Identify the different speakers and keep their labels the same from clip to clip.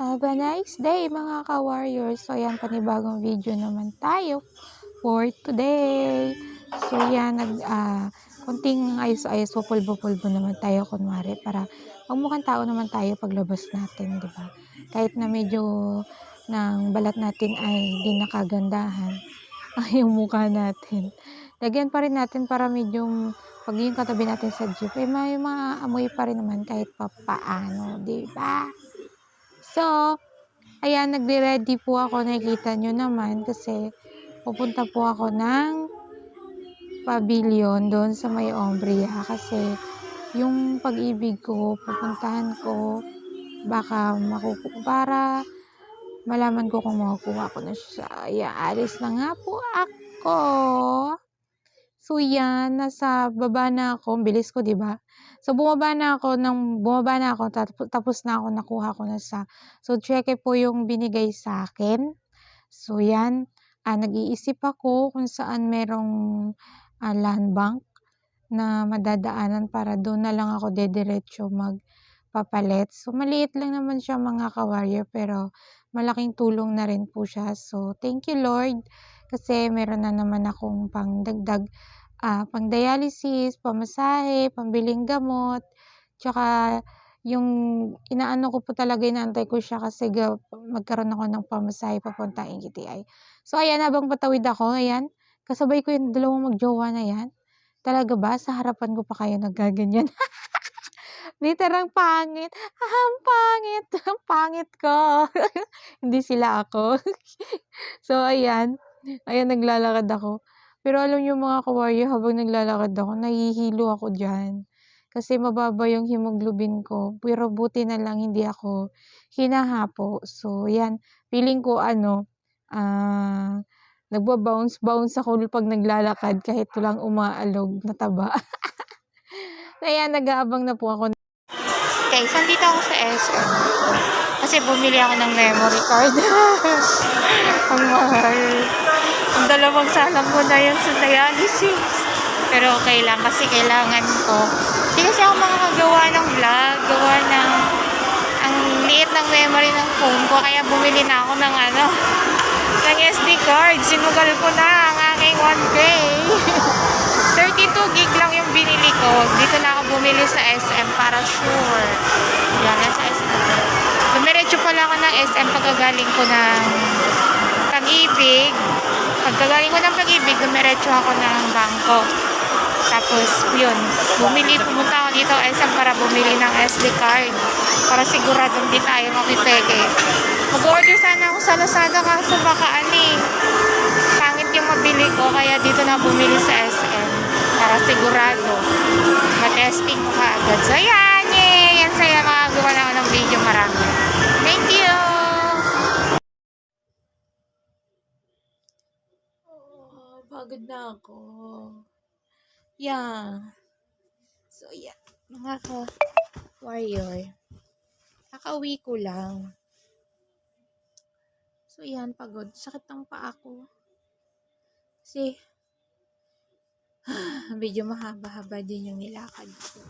Speaker 1: Have a nice day mga ka-warriors. So yan, panibagong video naman tayo for today. So yan, nag, ah, konting ayos-ayos, pupulbo-pulbo naman tayo kunwari para magmukhang tao naman tayo paglabas natin, di ba? Kahit na medyo ng balat natin ay di nakagandahan ay yung mukha natin. Lagyan pa rin natin para medyo pag yung katabi natin sa jeep, eh, may mga amoy pa rin naman kahit pa paano, di ba? So, ayan, nagre-ready po ako. Nakikita nyo naman kasi pupunta po ako ng pavilion doon sa may Ombria kasi yung pag-ibig ko, pupuntahan ko, baka makuku para malaman ko kung makukuha ko na siya. Ayan, alis na nga po ako. So, yan, nasa baba na ako. Bilis ko, di ba? So, bumaba na ako, nang bumaba na ako, tapos, tapos na ako, nakuha ko na sa, so, check po yung binigay sa akin. So, yan, ah, nag-iisip ako kung saan merong ah, land bank na madadaanan para doon na lang ako dediretso magpapalit. So, maliit lang naman siya mga kawarrior, pero malaking tulong na rin po siya. So, thank you Lord kasi meron na naman akong pangdagdag ah, pang-dialysis, pamasahe, pambiling gamot, tsaka yung inaano ko po talaga, inaantay ko siya kasi magkaroon ako ng pamasahe papunta NGTI. So, ayan, habang patawid ako, ayan, kasabay ko yung dalawang magjowa na yan. Talaga ba? Sa harapan ko pa kayo nagaganyan? Literang pangit. Ah, ang pangit. Ang pangit ko. Hindi sila ako. so, ayan. Ayan, naglalakad ako. Pero alam niyo mga kawarrior, habang naglalakad ako, nahihilo ako dyan. Kasi mababa yung hemoglobin ko. Pero buti na lang hindi ako hinahapo. So, yan. Feeling ko ano, ah, nagba-bounce-bounce ako pag naglalakad kahit walang umaalog na taba. Kaya nag-aabang na po ako. Okay, so dito ako sa SM. Kasi bumili ako ng memory card. Ang mahal. Ang dalawang salang ko na yun sa dialysis. Pero okay lang kasi kailangan ko. Hindi kasi ako makakagawa ng vlog. Gawa ng ang liit ng memory ng phone ko. Kaya bumili na ako ng ano ng SD card. Sinugal ko na ang aking 1K. Ko. Dito na ako bumili sa SM para sure. Yan, nasa SM. Dumiretso pala ako ng SM pagkagaling ko ng pag-ibig. Pagkagaling ko ng pag-ibig, dumiretso ako ng bangko. Tapos, yun. Bumili, pumunta ako dito SM para bumili ng SD card. Para sigurado hindi tayo makipeke. Mag-order sana ako sa Lazada kaso baka ani. Pangit yung mabili ko kaya dito na bumili sa SM. Para sigurado. Ma-testing ko kaagad. So, yan. Yay! Yan saya makagawa na ako ng video marami. Thank you! Oh, pagod na ako. Yeah. So, yeah. Mga ka-warrior. Kakauwi ko lang. So, yan. Pagod. Sakit ng paa ko. Kasi, medyo mahaba-haba din yung nilakad ko.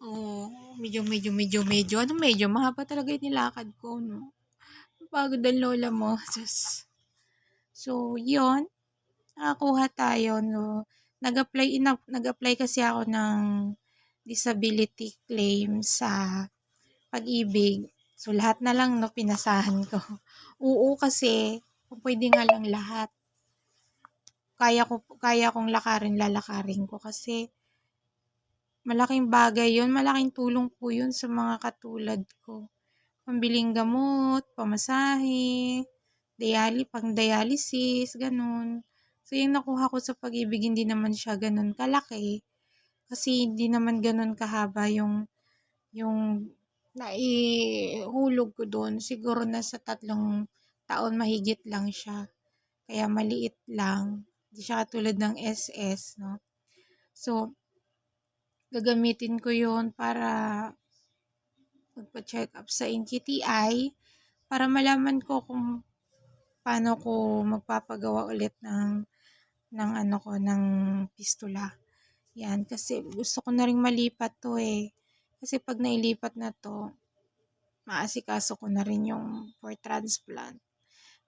Speaker 1: Oo, medyo, medyo, medyo, medyo. Ano medyo? Mahaba talaga yung nilakad ko, no? Pagod ang lola mo. Just, so, yon Nakakuha tayo, no? Nag-apply, nag-apply kasi ako ng disability claim sa pag-ibig. So, lahat na lang, no, pinasahan ko. Oo, kasi, kung pwede nga lang lahat. Kaya ko, kaya kong lakarin, lalakarin ko. Kasi, malaking bagay yun. Malaking tulong po yun sa mga katulad ko. Pambiling gamot, pamasahe, dialy, pang dialysis, ganun. So, yung nakuha ko sa pag-ibig, hindi naman siya ganun kalaki. Kasi hindi naman ganun kahaba yung, yung naihulog ko doon. Siguro nasa tatlong taon mahigit lang siya. Kaya maliit lang. Hindi siya katulad ng SS, no? So, gagamitin ko yon para magpa-check up sa NKTI para malaman ko kung paano ko magpapagawa ulit ng ng ano ko ng pistula. Yan kasi gusto ko na ring malipat to eh. Kasi pag nailipat na to, maasikaso ko na rin yung for transplant.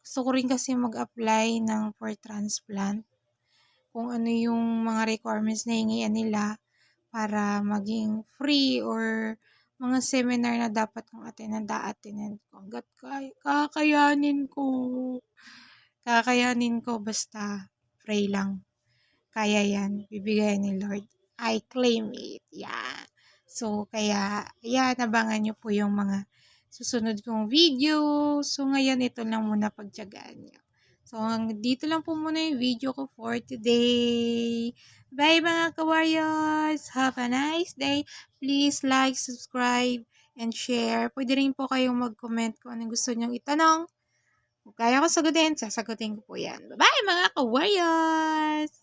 Speaker 1: Gusto ko rin kasi mag-apply ng for transplant. Kung ano yung mga requirements na hingian nila para maging free or mga seminar na dapat kong attend da-attend ko. Hanggat kay kakayanin ko. Kakayanin ko basta pray lang. Kaya yan. Bibigay ni Lord. I claim it. Yeah. So, kaya, yan, abangan nyo po yung mga susunod kong video. So, ngayon, ito lang muna pagtyagaan nyo. So, dito lang po muna yung video ko for today. Bye mga ka-warriors! Have a nice day. Please like, subscribe, and share. Pwede rin po kayong mag-comment kung anong gusto nyong itanong. Kung kaya ko sagutin, sasagutin ko po yan. Bye-bye mga ka-warriors!